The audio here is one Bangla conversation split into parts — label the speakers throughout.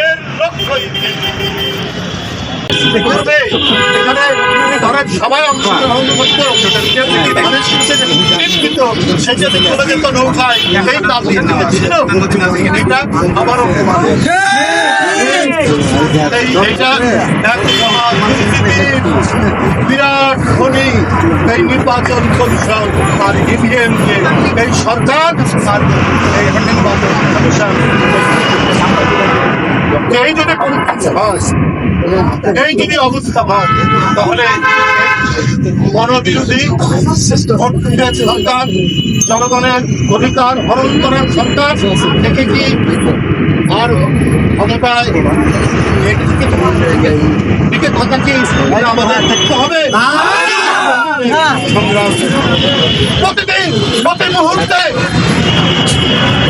Speaker 1: এর লক্ষ্যই করবে এখানে ধরেন সবাই অংশগ্রহণ করতো ধানের শীষে নিষ্কৃত সেটাতে চলে যেত নৌকায় এই দাবি ছিল এটা আবারও এইটা বিরাট খনি এই নির্বাচন কমিশন আর ইভিএম কে এই সরকার আর এই নির্বাচন কমিশন এই যদি পরিস্থিতি হয় এই যদি অবস্থা হয় তাহলে গণবিরোধী সরকার জনগণের অধিকার হরণ করার সরকার থেকে কি আর ক্ষমতায় দিকে থাকা কি আমাদের দেখতে হবে? সংগ্রাম প্রতিদিন প্রতি মুহূর্তে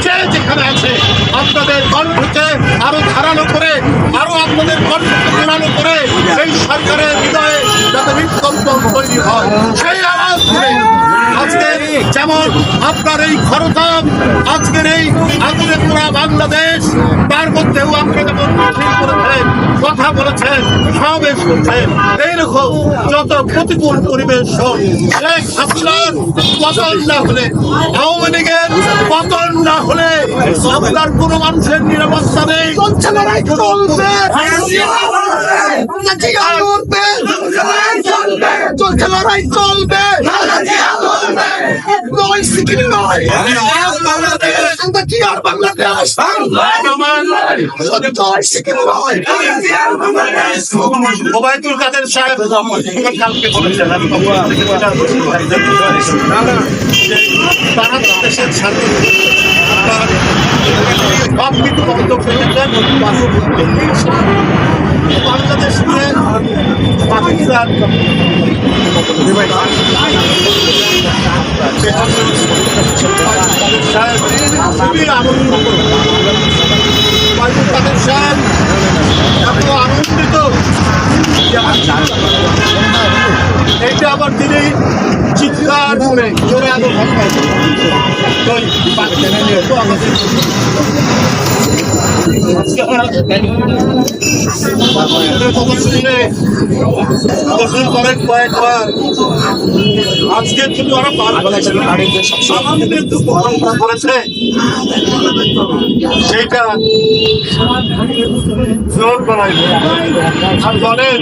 Speaker 1: যে যেখানে আছে আপনাদের কণ্ঠকে আরও ধারালো করে আরও আপনাদের কণ্ঠকে জোরালো করে এই সরকারের হৃদয়ে যাতে বিকল্প তৈরি হয় সেই আওয়াজ করে আজকে যেমন আপনার এই খরতাম, আজকের এই আগুনে পুরা বাংলাদেশ, তার মধ্যেও আপনি যেমন করেছেন কথা বলেছেন সমাবেশ করছেন। এইরকম যত প্রতিকূল পরিবেশ হোক শেখ হাসিনার পতন না হলে আওয়ামী লীগের পতন না হলে আপনার কোন মানুষের নিরাপত্তা নেই। চলবে চলছে। লড়াই চলবে। নয় সিকিম নয় আমরা কি আর বাংলাদেশ নয় সিকিম নয় ওবায়দুল কাদের সাহেব কালকে বলেছেন আমি তারা দেশের স্বার্থ সব কিছু বন্ধ বাংলাদেশ পাকিস্তান সাহেব খুবই আনন্দ কাদের সাহেব এত আনন্দিত এইটা আবার তিনি করে জোরে আলো গোসল করেন কয়েকবার আজকে কিন্তু আরও করেছে সেইটা জোর বাড়াইবে আর বলেন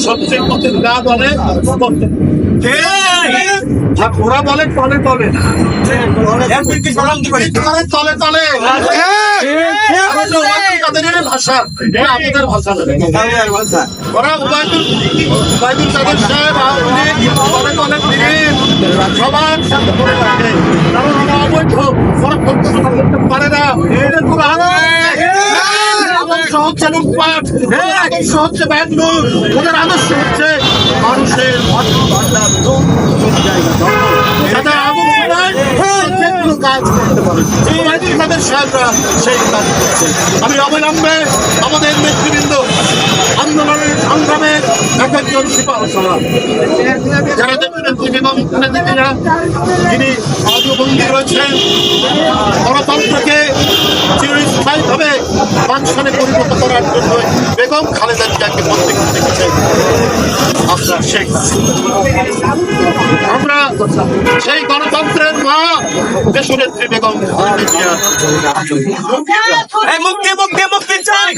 Speaker 1: সবচেয়ে পথে না করতে আর বলে তলে তলে তলে তলে ভাষা। এটা আমাদের ভাষা। ওরা উবায়দুল উবায়দুল সবার করে রাখে কারণ ওরা অবৈধ ওরা পরিচালনা করতে পারে না এদের কোনো এদের আদর্শ হচ্ছে ব্যাঙ্গলোর ওদের আদর্শ হচ্ছে মানুষের ভান্ডার যাদের আদর্শ নাই যে কোনো কাজ করতে পারে। সেই কাজ করছে। আমি অবিলম্বে আমাদের নেতৃবৃন্দ আন্দোলনের সংগ্রামের এক একজন সিপাহ সভা যারা নেতৃত্ব বেগম খালেদা যিনি রাজবন্দী রয়েছেন গণতন্ত্রকে চিরস্থায়ীভাবে ফাংশনে পরিণত করার জন্য বেগম খালেদা জিয়াকে বন্দী করতে গেছে আপনার শেখ। আমরা সেই গণতন্ত্রের মা দেশনেত্রী বেগম খালেদা জিয়া।
Speaker 2: মুক্তি মুক্তি মুক্তি চাই।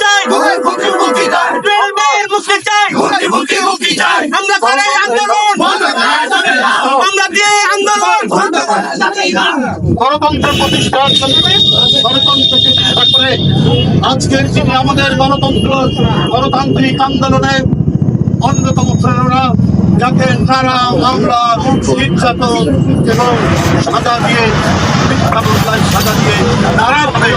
Speaker 2: চাই। টুয়েলভ মেয়ের মুক্তি চাই। আমরা করে আন্দোলন। আমরা দিয়ে আন্দোলন।
Speaker 1: গণতন্ত্র প্রতিষ্ঠা করে আজকের যিনি আমাদের গণতন্ত্র গণতান্ত্রিক আন্দোলনে অন্যতম প্রেরণা যাকে তারা মামলা নির্যাতন এবং সাজা দিয়ে মিথ্যা মামলায় সাজা দিয়ে নানাভাবে